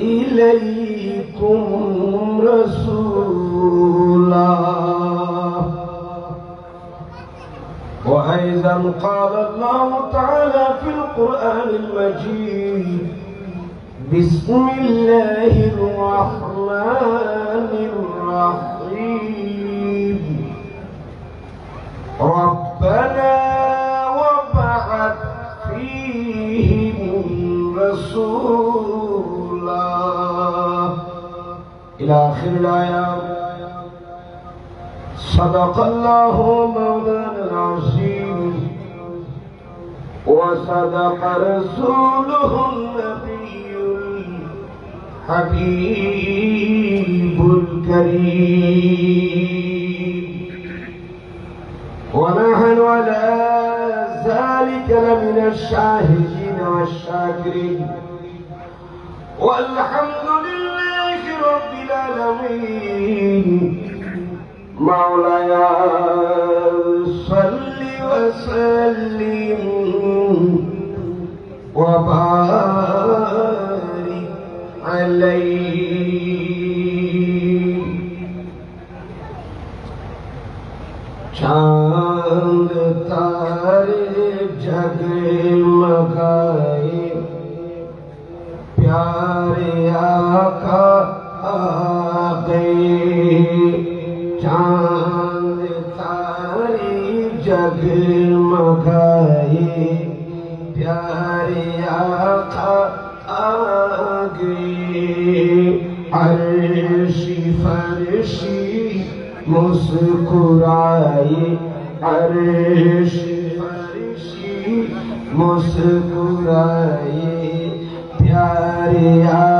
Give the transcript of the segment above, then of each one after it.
إليكم رسولا. وأيضا قال الله تعالى في القرآن المجيد بسم الله الرحمن الرحيم. إلى آخر الآيات صدق الله مولانا العظيم. وصدق رسوله النبي الحبيب الكريم. ونحن على ذلك لمن الشاهدين والشاكرين. والحمد مولاي صل وسلم وبارك عليه. چاند تاری جگ مگائے پیارے آقا آگے عرشی فرشی مسکرائے عرشی فرشی مسکرائے پیارے آقا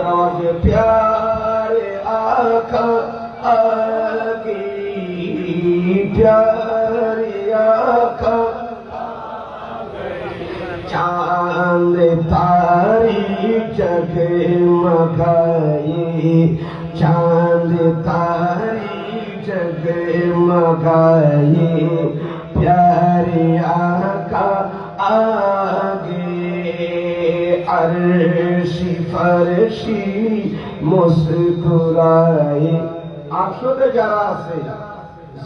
মোহাম্মতের আওয়াজে প্যারে আকা আগে প্যারে আকা চাঁদ তারি জগে মগায়ে চাঁদ তারি জগে মগায়ে প্যারে আকা আগে ফরশি মুস্কুরায়ে আরশতে যারা আছে,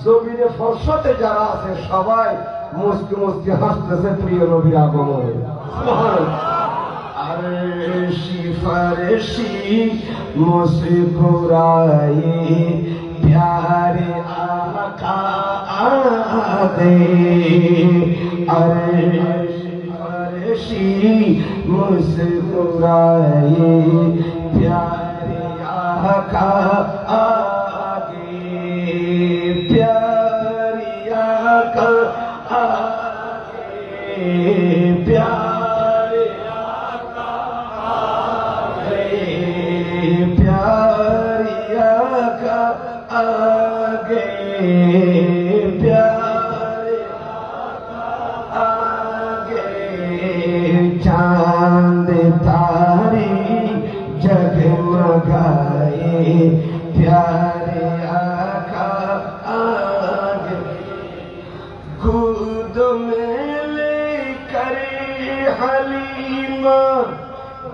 জমিনে ফরশতে যারা আছে, সবাই মুস্কি মুস্কি হাসতেছে প্রিয় নবীর আগমনে। আরশি ফরশি মুস্কুরায়ে প্যারে আকা আগে আরশি خوشی مسکرائی پیاریا کا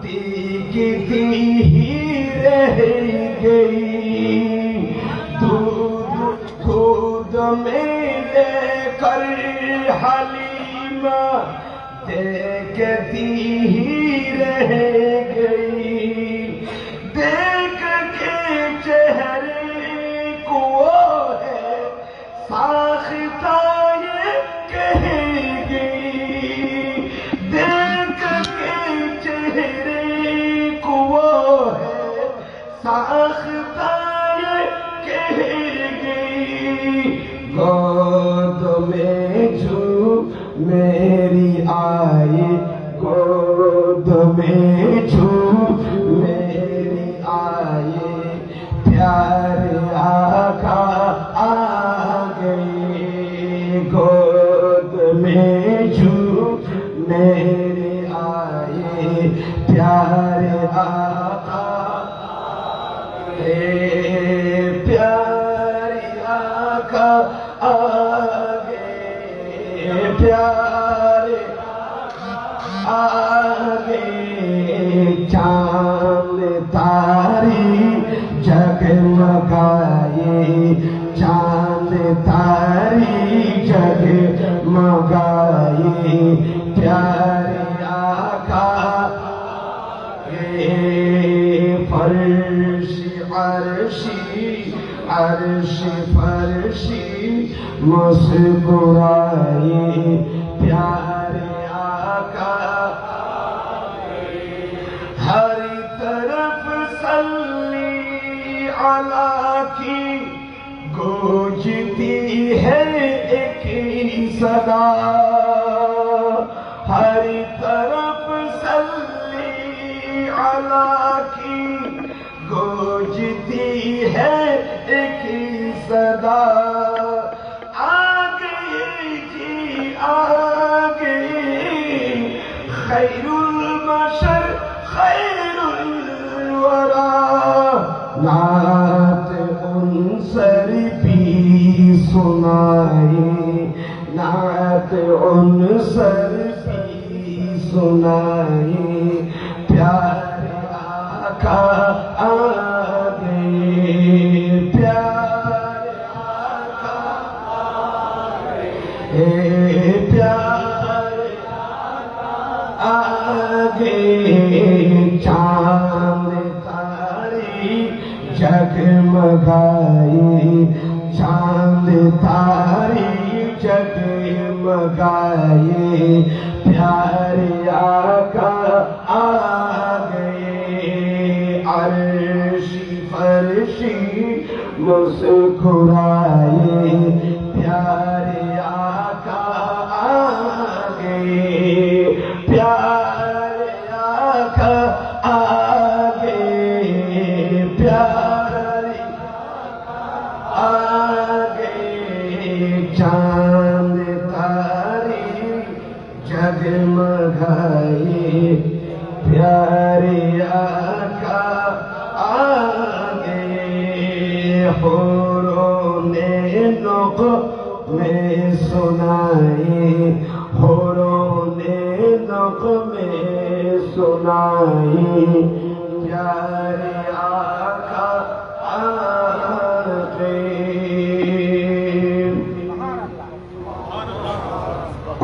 دیکھتی ہی رہ گئی۔ دودھ خود میں لے کر حلیمہ دیکھتی ہی رہ گئی۔ دیکھ کے چہرے کو ہے ساختہ یہ کہیں में झू मेरी आए गोद में झू فرشی عرش فرشی مسکرائی پیارے آقا۔ ہر طرف سلی علا کی گوجتی ہے ایک ہی صدا۔ ही सदा आगे जी आगे खैरुल बशर खैरुल वरा नात उनसर भी सुनाए नात उनसर भी सुनाए مگائی چاند تاری جگے مگائی پیارے آقا آ گئے عرشی فرشی مسکرائے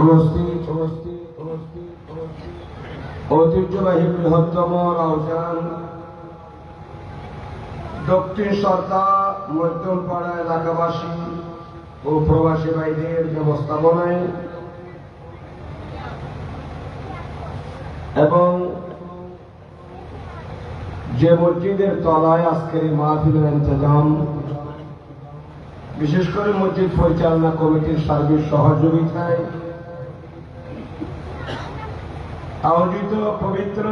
উপস্থিত উপস্থিত উপস্থিত উপস্থিত ঐতিহ্যবাহী বৃহত্তম রাউজান। দক্ষিণ সরকার, মধ্যমপাড়া এলাকাবাসী ও প্রবাসী ভাইদের ব্যবস্থাপনায়। এবং যে মসজিদের তলায় আজকের এই মাহফিলের ইন্তজাম, বিশেষ করে মসজিদ পরিচালনা কমিটির সার্বিক সহযোগিতায় আয়োজিত পবিত্র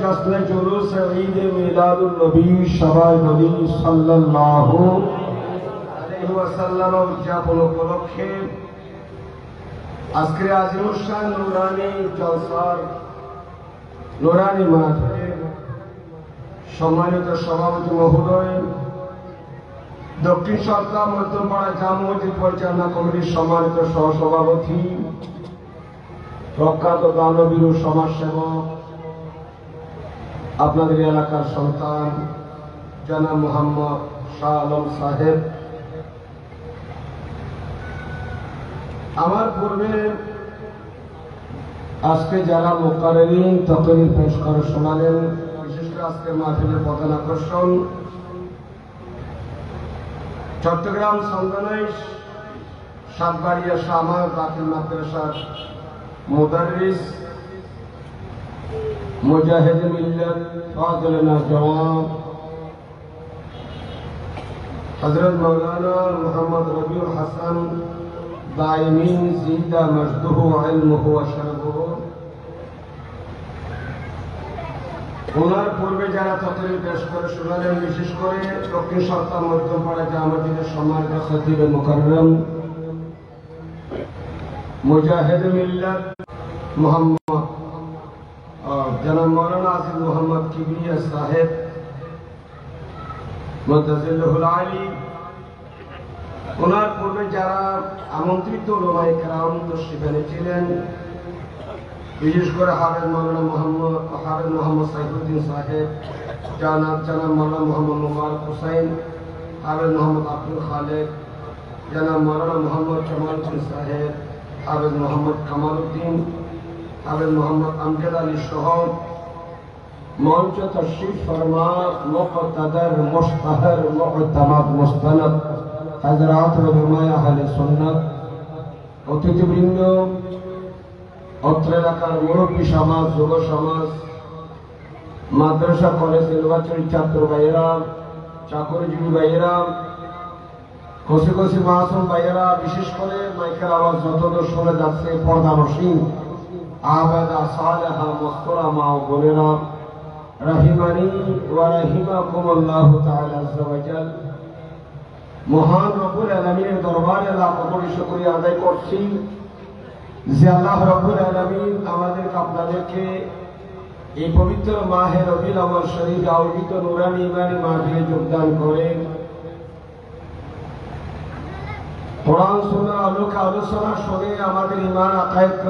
জশ্নে জুলুস ঈদ মিলাদুল নবী সবাই নবী সাল্লাল্লাহু আলাইহি ওয়াসাল্লাম উদযাপন উপলক্ষে আজকের আজিমুসান নুরানি জলসার নুরানি মাঠে সম্মানিত সভাপতি মহোদয়, দক্ষিণ সরকার মধ্যপাড়া জামা মসজিদ পরিচালনা কমিটির সম্মানিত সহসভাপতি প্রখ্যাত দানবীর সমাজসেবক, আপনাদের এলাকার সন্তান জানা মোহাম্মদ শাহ আলম সাহেব। আমার পূর্বে আজকে যারা মোকারেরিন ততদিন পেশ করে শোনালেন বিশেষ করে আজকের মাহফিলের প্রধান আকর্ষণ, চট্টগ্রাম সন্দানাইশ সাতবাড়িয়া শামা দাখিল মাদ্রাসার মুজাহিদ মিল্লাত ফাজলনা জওয়ান হযরত মাওলানা মুহাম্মদ রবিউল হাসান দাইমিন জিদা মজদুহু ইলমুহু ওয়া শরফুহু ওনার পূর্বে যারা ততদিন পেশ করে শোনালেন বিশেষ করে দক্ষিণ সরকার মধ্যপাড়া জামাতিদের সম্মানিত খতিবে মুকাররম। মুজাহিদ মিল্লাত মোহাম্মদ। জনাব মৌলানা আসিফ মোহাম্মদ কিবরিয়া সাহেব মন্তাজিল্লুল আলী। ওনার পূর্বে যারা আমন্ত্রিত লোমাই কেরাম তশরিফ ছিলেন, বিশেষ করে হাফেজ মৌলানা মোহাম্মদ, হাফেজ মোহাম্মদ সাইফুদ্দিন সাহেব, জানাব জানাব মৌলানা মোহাম্মদ মুবারক হুসাইন, হাফেজ মোহাম্মদ আব্দুল খালেক, জানাব মৌলানা মোহাম্মদ জামালউদ্দিন সাহেব হাফেজ মোহাম্মদ কামালউদ্দিন হাফেজ মোহাম্মদ আমজাদ আলী সহ মঞ্চ তশরিফ ফরমা মুকতাদার মুস্তাহার মুকতামাদ, মুস্তানাদ হযরত রুমায়া আহলে সুন্নাত, অতিথিবৃন্দ অত্র এলাকার মুরব্বী সমাজ, যুব সমাজ, মাদ্রাসা, কলেজ, নির্বাচনী ছাত্র ভাইয়েরা, চাকরিজীবী ভাইয়েরা কষি কষি মাসুম ভাইয়েরা বিশেষ করে মাইকের আওয়াজ যতদূর শুনে যাচ্ছে, পর্দা রসিম আবেদা সালেহা মস্তরা মা ও বোনেরা, রাহিমানি ওয়া রাহিমাকুম আল্লাহ তাআলা আজ্জা ওয়া মহান রব্বুল আলামিনের দরবারে লাখ কোটি শুকরিয়া আদায় করছি যে আল্লাহ রব্বুল আলামিন আমাদের আপনাদেরকে এই পবিত্র মাহে রবিউল আউয়াল শরীফ আয়োজিত নুরানি ইমানি মাহফিলে যোগদান করেন। কোরআন আলোকে আলোচনা শুনে আমাদের ইমান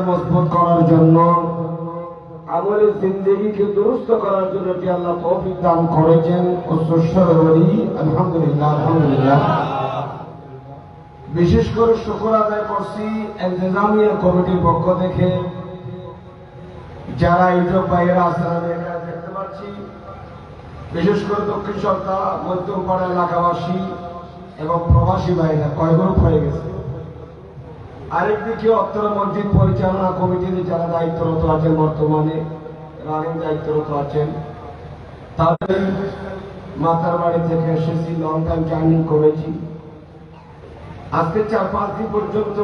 মজবুত করার জন্য জিন্দগিকে দুরুস্ত করার জন্য যে আল্লাহ তৌফিক দান করেছেন বলি, আলহামদুলিল্লাহ আলহামদুলিল্লাহ। বিশেষ করে শুকর আদায় করছি এন্তেজামিয়া কমিটির পক্ষ থেকে। যারা ইজব ভাইয়েরা আসারা দেখতে পাচ্ছি। বিশেষ করে দক্ষিণ সরকার মধ্যমপাড়া এলাকাবাসী এবং প্রবাসী ভাইরা কয় গ্রুপ হয়ে গেছে। আরেকদিকে অত্তর মসজিদ পরিচালনা কমিটির যারা দায়িত্বরত আছেন বর্তমানে, রানিং দায়িত্বরত আছেন, তাদের মাতার বাড়ি থেকে এসেছি লং টাইম জার্নি করেছি। আজকে চার পাঁচ দিন পর্যন্ত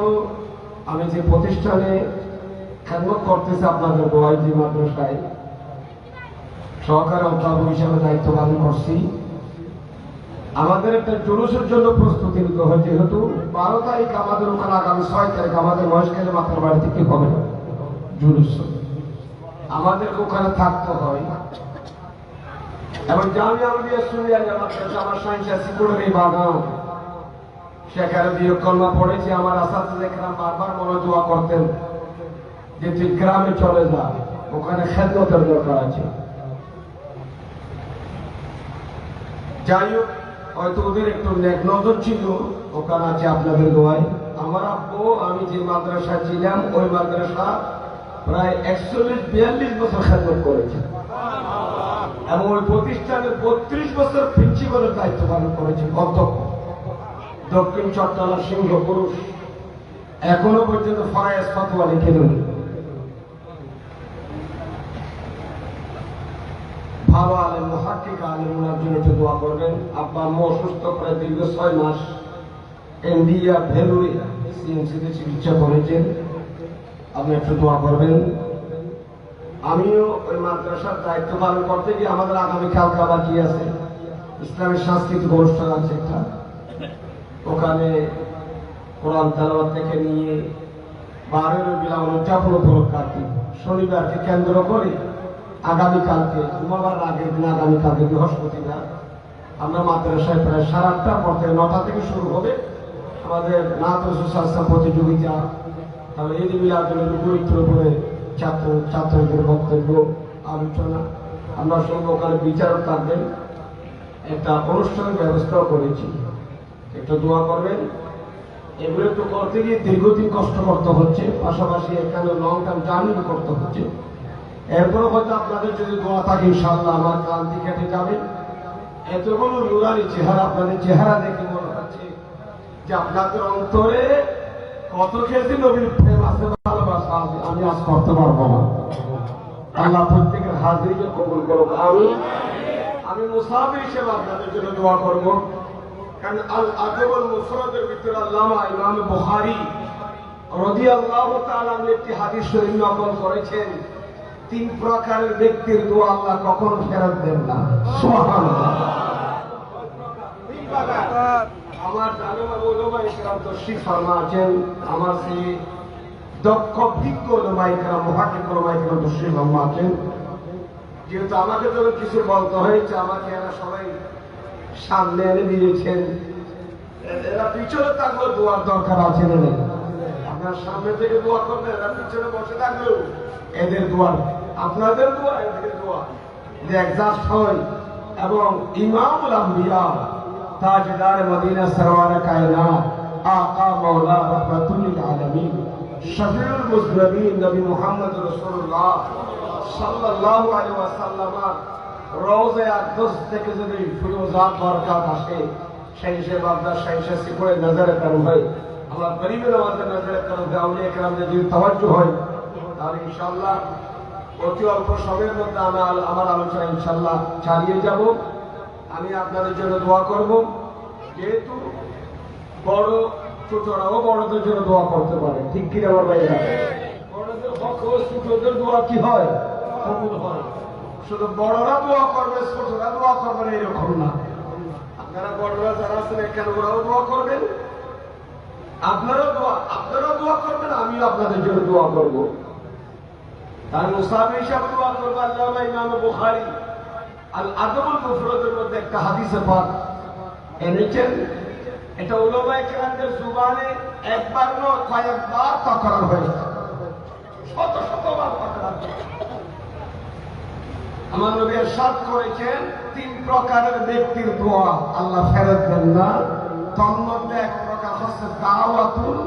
আমি যে প্রতিষ্ঠানে খেদমত করতেছি আপনাদের বোয়াইজি মাদ্রাসায়, সহকারী অধ্যাপক হিসাবে দায়িত্ব পালন করছি। আমাদের একটা জুলুসের জন্য প্রস্তুতি নিতে হয় যেহেতু বারো তারিখ আমাদের ওখানে আগামী ছয় তারিখ আমাদের মহেশখালী মাথার বাড়ি থেকে হবে জুলুস। আমাদেরকে ওখানে থাকতে হয়। এবং আমার সেখানে বিয়োগ কলমা পড়েছি আমার দেখলাম বারবার মনোযোগা করতেন যে তুই গ্রামে চলে যা, ওখানে খেদমতের দরকার আছে। যাই হোক হয়তো ওদের একটু নেক নজর ছিল ওখানে আছে আপনাদের দোয়ায়। আমার আব্বু, আমি যে মাদ্রাসা ছিলাম, ওই মাদ্রাসা প্রায় একচল্লিশ, বিয়াল্লিশ বছর খেদমত করেছে। এবং ওই প্রতিষ্ঠানে বত্রিশ বছর প্রিন্সিপালের দায়িত্ব পালন করেছে, অধ্যক্ষ। দক্ষিণ চট্টলা সিংহ পুরুষ। এখনও পর্যন্ত ফরায়াজ ফতোয়া লিখে দেন ভালো আলেম মহাকিক আলেম ওনার জন্য একটু দোয়া করবেন। আব্বা আম্মু অসুস্থ প্রায় দীর্ঘ ছয় মাস। ইন্ডিয়া ভেলুরে সিএমসিতে চিকিৎসা করেছেন। আপনি একটু দোয়া করবেন। আমিও ওই মাদ্রাসার দায়িত্ব পালন করতে গিয়ে আমাদের আগামী কালকে আবার কি আছে? ইসলামের সাংস্কৃতিক অনুষ্ঠান আছে একটা। ওখানে কোরআন তেলাওয়াত থেকে নিয়ে বারোই রবিউল উদযাপন উপলক্ষার্থী শনিবারকে কেন্দ্র করে আগামীকালকে জুমাবার আগের দিন আগামীকালকে বৃহস্পতিবার, আমরা মাদ্রাসায় প্রায় সাড়ে আটটা পর থেকে নটা থেকে শুরু হবে। আমাদের নাথ শাস্ত্র প্রতিযোগিতা, তারপরে ঈদ মিলাদুলের গুরুত্বের উপরে ছাত্র, ছাত্রদের বক্তব্য, আলোচনা। আমরা সর্বকালে বিচারক থাকবেন। একটা অনুষ্ঠানের ব্যবস্থাও করেছি। একটু দোয়া করবেন। এগুলো একটু করতে গিয়ে দীর্ঘদিন কষ্ট করতে হচ্ছে, পাশাপাশি এখানে লং টার্ম জার্নি করতে হচ্ছে। এরপরে হয়তো আপনাদের যদি দোয়া থাকে ইনশাল্লাহ আমার ক্লান্তি কেটে যাবে এতগুলো নুরানি চেহারা, আপনাদের চেহারা দেখে মনে হচ্ছে যে আপনাদের অন্তরে কত খেয়েছি নবীর প্রেম আছে, ভালোবাসা আছে, আমি আজ করতে পারব না। আল্লাহ প্রত্যেকের হাজিরিকে কবুল করুক আমি আমি মুসাফির হিসেবে আপনাদের জন্য দোয়া করব। কারণ আল আদবুল মুফরদের ভিতরে আল্লামা ইমাম বুখারী রাদিয়াল্লাহু তাআলা একটি হাদিস শরীফ নকল করেছেন। তিন প্রকারের ব্যক্তির দোয়া আল্লাহ কখনো ফেরত দেন না। আমার আছেন আমার সেই ফারমা আছেন যেহেতু আমাকে তো কিছু বলতে হয়েছে, আমাকে এরা সবাই সামনে এনে দিয়েছেন। এরা পিছনে থাকলেও দোয়ার দরকার আছে না আপনার সামনে থেকে দোয়া করবেন এরা পিছনে বসে থাকলেও এদের দোয়ার আপনাদের দোয়া এদের দোয়া। যে একজাস্ট হয় এবং ইমামুল আম্বিয়া, তাজদার মদিনা সরওয়ার কায়নাত, আকা মাওলা রহমাতুল লিল আলামিন, শফিউল মুজনবিন নবী মুহাম্মদ রাসূলুল্লাহ সাল্লাল্লাহু আলাইহি ওয়াসাল্লাম রোজে আকদস থেকে যদি ফিরোজাত বরকাত আসে, সেই হিসেবে আপনার সেই হিসেবে সিকুরে নজরে করম হয়। আমার গরিবের আমাদের নজরে করম গাউলি একরামদের যদি তাওয়াজ্জু হয়, তাহলে ইনশাআল্লাহ অতি অল্প সময়ের মধ্যে আমার আমার আলোচনা ইনশাআল্লাহ চালিয়ে যাব। আমি আপনাদের জন্য দোয়া করব। যেহেতু বড় ছোটরাও বড়দের জন্য দোয়া করতে পারে। ঠিক কি আমার ভাইরা বড়দের দোয়া কি হয়? কবুল হয়। শুধু বড়রা দোয়া করবে, ছোটরা দোয়া করবে না, এরকম না। আপনারা বড়রা যারা আছেন, এখানে ওরাও দোয়া করবেন। আপনারাও দোয়া আপনারাও দোয়া করবেন, আমিও আপনাদের জন্য দোয়া করব। তার মুসাফি হিসাবে দোয়া করব আল্লাহ ইমাম বুখারী। আল মুফরদের মধ্যে একটা হাদিসে পাক। এনেছেন এটা জুবানে একবার নয়, কয়েকবার তকরার হয়েছে। শত শতবার তকরার আমার নবী সাত করেছেন, তিন প্রকারের ব্যক্তির দোয়া। আল্লাহ ফেরত দেন না তন্মধ্যে এক প্রকার হচ্ছে দাওয়াতুল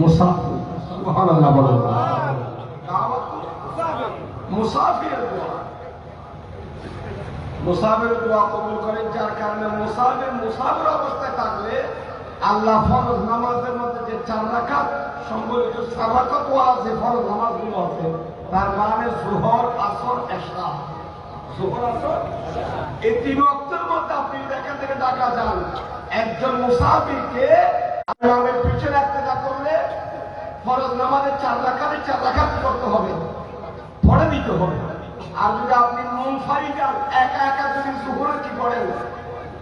মুসাফির মুসাফির তার মানে জোহর, আসর এশা জোহর, আসর এই তিন ওয়াক্তের মধ্যে আপনি থেকে ডাকা যান, একজন মুসাফিরকে পিছনে একটা করলে ফরজ নামাজের চার রাকাতে চার রাকাত করতে হবে। পড়ে দিতে হবে। আর যদি আপনি মন ফারি যান, একা একা যদি জোহরে কি করেন?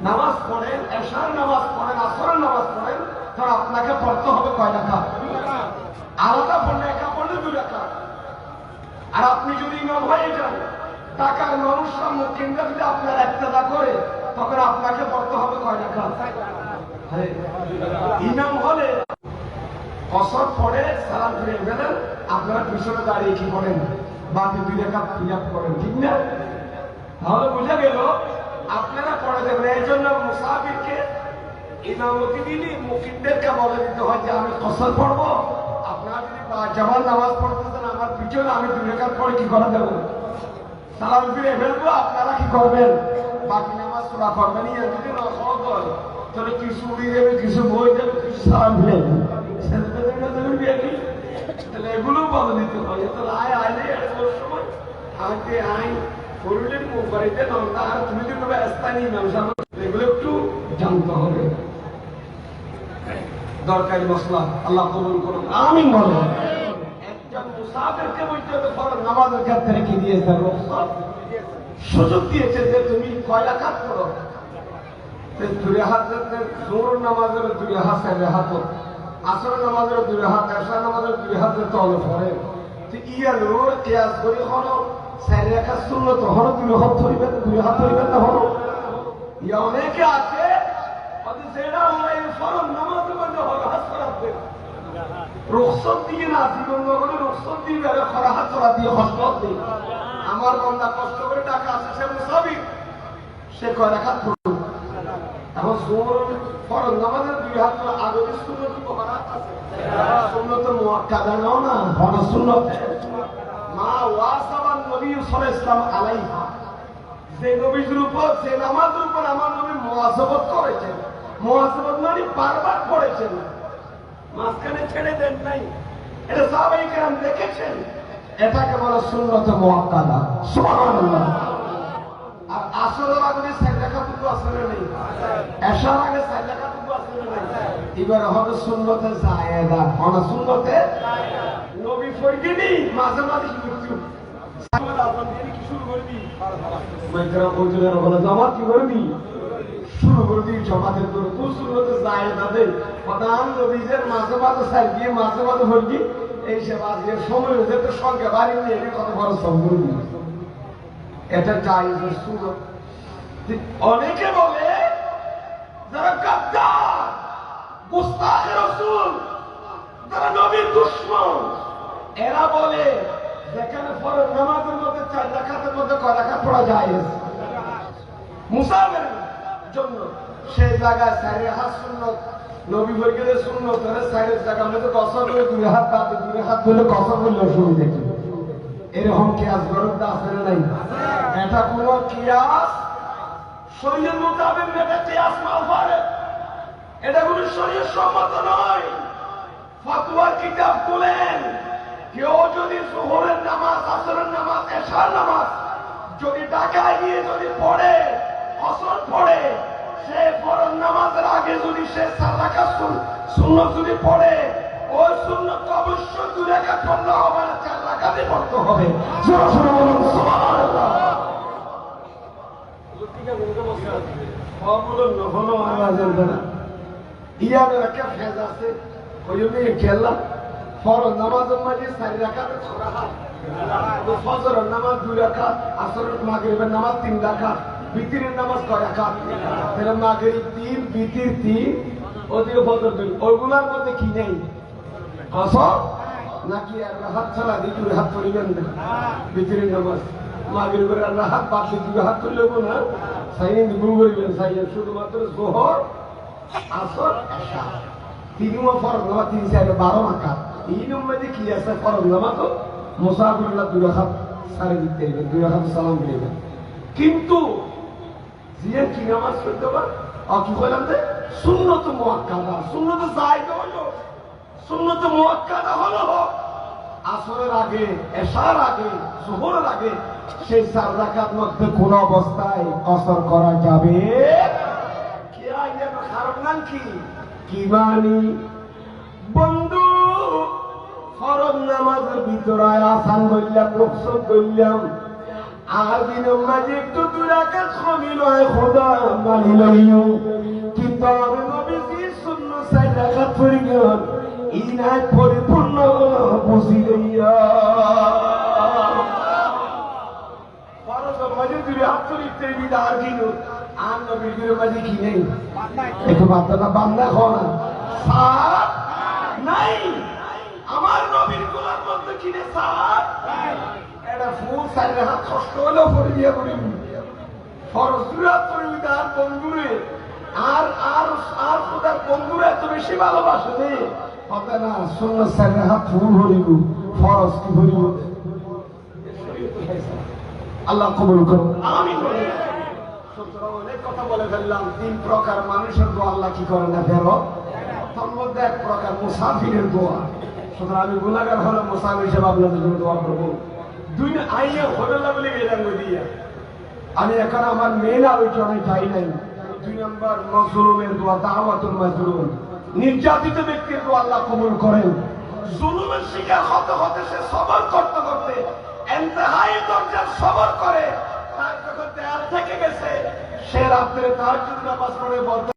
নামাজ পড়েন, এশার নামাজ পড়েন, আসরের নামাজ পড়েন, তাহলে আপনাকে পড়তে হবে কয় রাখা আলাদা পড়লে একা পড়লে দুই রাখা আর আপনি যদি ইমাম হয়ে যান, টাকার মানুষরা মুখিন্দা যদি আপনার একটা করে, তখন আপনাকে পড়তে হবে কয় রাখা ইমাম হলে অসর পরে সালাম ফিরে গেলেন আপনারা পিছনে দাঁড়িয়ে কি করেন? বাকি দুই রেখা ফিল করেন, ঠিক না? তাহলে বোঝা গেল, আপনারা পড়ে দেবেন এই জন্য মুসাফিরকে ইমামতি দিলি মুকিমদেরকে বলে দিতে হয় যে, আমি কসর পড়ব, আপনারা যদি জামার নামাজ পড়তেছেন আমার পিছনে আমি দুই রেখার পরে কি করে দেবো সালাম ফিরে ফেলব, আপনারা কি করবেন? বাকি নামাজ পড়া করবেন যদি না সহজ তাহলে কিছু উড়িয়ে দেবে, কিছু বই দেবে, কিছু সালাম ফিরে বিয়ে কি? তাহলে এগুলো বলে দিতে হয় তাহলে আয় আইলে এর সময় আমাকে আই করলেন বাড়িতে নন্দা আর তুমি যদি স্থানীয় ব্যবসা এগুলো একটু জানতে হবে। দরকারি মশলা, আল্লাহ কবুল করুন আমি বলে। একজন মুসাফিরকে বলতে হবে ফরজ নামাজের ক্ষেত্রে কি দিয়েছে? সুযোগ দিয়েছে যে তুমি কয় রাকাত করো। তো দুই হাতের জোর নামাজের দুই হাত হাত। আসর নামাজের দুই হাত এসা নামাজের দুই হাতের তলে পড়ে তো লোর কেয়াস করে হলো সাইড রাখা শূন্য তো হলো, দুই হাত ধরিবেন, দুই হাত ধরিবেন না হলো। ইয়া অনেকে আছে ফরম হাত দিয়ে হাত আমার বন্ধা কষ্ট করে টাকা আছে, সে মুসাবি সে কয় রাখা এখন সুমর ফরজ, নামাজের দুই হাত মাঝখানে ছেড়ে দেন নাই এটা সাহাবাই কেরাম দেখেছেন এটাকে বলে সুন্নত মুআক্কাদা সুবহানাল্লাহ আর আসরের আগে সাইড রাখাটুকু আসলে নেই? এসার আগে আসলে নেই এবার হবে শূন্যতে জায়েদা। হনা শূন্যতে নবী ফরগিনি মাঝে মাঝে মৃত্যু শুরু করে দিই? জমাতের করে তো শূন্যতে জায়েদা দেয় প্রধান নবীজের মাঝে মাঝে মাঝে মাঝে ফরগি এই আজকে সময় হয়েছে বাড়ি নিয়ে কত বড় এটা জায়েজের সুযোগ অনেকে বলে যারা গাদ্দার দুশ্মন। এরা বলে, যেখানে ফরজ মধ্যে চার রাখাতের পড়া যায় মুসাফের জন্য। সেই জায়গায় হাত সুন্নত, নবী বর্গের সুন্নত ধরে সাইরের জায়গা মধ্যে কসর করে দুই হাত বাদ দুই হাত ধরে কসর করলে অসুবিধা দেখি এরকম কিয়াস গরম আছে না নাই? এটা কোন কিয়াস? শরীরের মোতাবেক এটা কিয়াস মাল এটা কোন শরীর সম্মত নয়। ফতোয়ার কিতাব তুলেন। কেউ যদি জোহরের নামাজ, আসরের নামাজ, এশার নামাজ যদি ঢাকায় গিয়ে যদি পড়ে অসর পড়ে, সে ফরজ নামাজের আগে যদি সে সার শূন্য যদি পড়ে, ওই শূন্য অবশ্যই দু রেখা পড়লে হবে না, চার রাখাতে পড়তে হবে। জোরে বলুন, সুবহানাল্লাহ। হলো আওয়াজের ইয়াদের একটা ফেজ আছে। ওই জন্য খেললাম ফরজ নামাজের মাঝে চারি রাখা ফজরের নামাজ দুই রাখা আসরের মাগরিবের নামাজ তিন রাখা বিতিরের নামাজ কয় রাখা তাহলে মাগরিব তিন, বিতির তিন, ওদিকে ফজর দুই। ওইগুলার মধ্যে কি নেই? কসম নাকি আর হাত ছাড়া দুই হাত করিবেন না? বিতিরের নামাজ। মাগরিবের আর হাত পাশে দুই হাত করলেও না সাইন গুরু করিবেন সাইন শুধুমাত্র জোহর আসর এশা তিনিও ফরজ নামাজ তিন বারো এই নম্বরে কি আছে ফরজ নামাজ তো মুসাফিরুল্লাহ দুই দিতে দিবেন দুই সালাম দিবেন কিন্তু জিয়া কি নামাজ পড়তে পার? আর কি যে জায়েদ হলো মুআক্কাদা হলো আসরের আগে, এশার আগে, জোহরের আগে সেই চার রাকাত মধ্যে কোন অবস্থায় কসর করা যাবে কে আইয়া খারাপ নাম কি? কি বানি বন্ধু, ফরজ নামাজের ভিতরে আসান বললাম রক্ষণ করলাম আর মাঝে একটু দুরাকাত কমি নয়, খোদা মানি লইও। কিন্তু আমি নবীজি শূন্য সাই রাখাত পড়ে গেল ইনায় পরিপূর্ণ, বুঝি লইয়া। মাঝে দুই হাত বিধার দিল। আর নবীরগুলো মাঝে কি নেই। একটু বান্দা খাওয়া না সার নাই। আমার নবীরগুলার মধ্যে কিনে সার এটা ফুল সাইডে হাত কষ্ট হলেও পরে দিয়ে করি ফরজুরা পরিবিধা আর বন্ধুরে, আর আর আর খোদার বন্ধুরা এত বেশি ভালোবাসে হবে না শূন্য সাইডে হাত ফুল হরিব ফরজ কি হরিব আল্লাহ কবুল করুন। আমি সুতরাং অনেক কথা বলে ফেললাম, তিন প্রকার মানুষের দোয়া আল্লাহ কি করে না ফেরত তার মধ্যে এক প্রকার মুসাফিরের দোয়া। সুতরাং আমি গুণাগার হলে মুসাফির হিসেবে আপনাদের জন্য দোয়া করব। দুই আইনে হোটেল বলে গেলাম দিয়া। আমি এখন আমার মেন আলোচনায় যাই নাই। দুই নম্বর, মজলুমের দোয়া, দাওয়াতুল মজলুম। নির্যাতিত ব্যক্তির দোয়া আল্লাহ কবুল করেন। জুলুমের শিকার হতে হতে সে সবর করতে করতে, এন্তেহাই দরজার সবর করে, তার যখন দেয়াল থেকে গেছে সে রাত্রে তার জন্য নামাজ পড়ে বলতে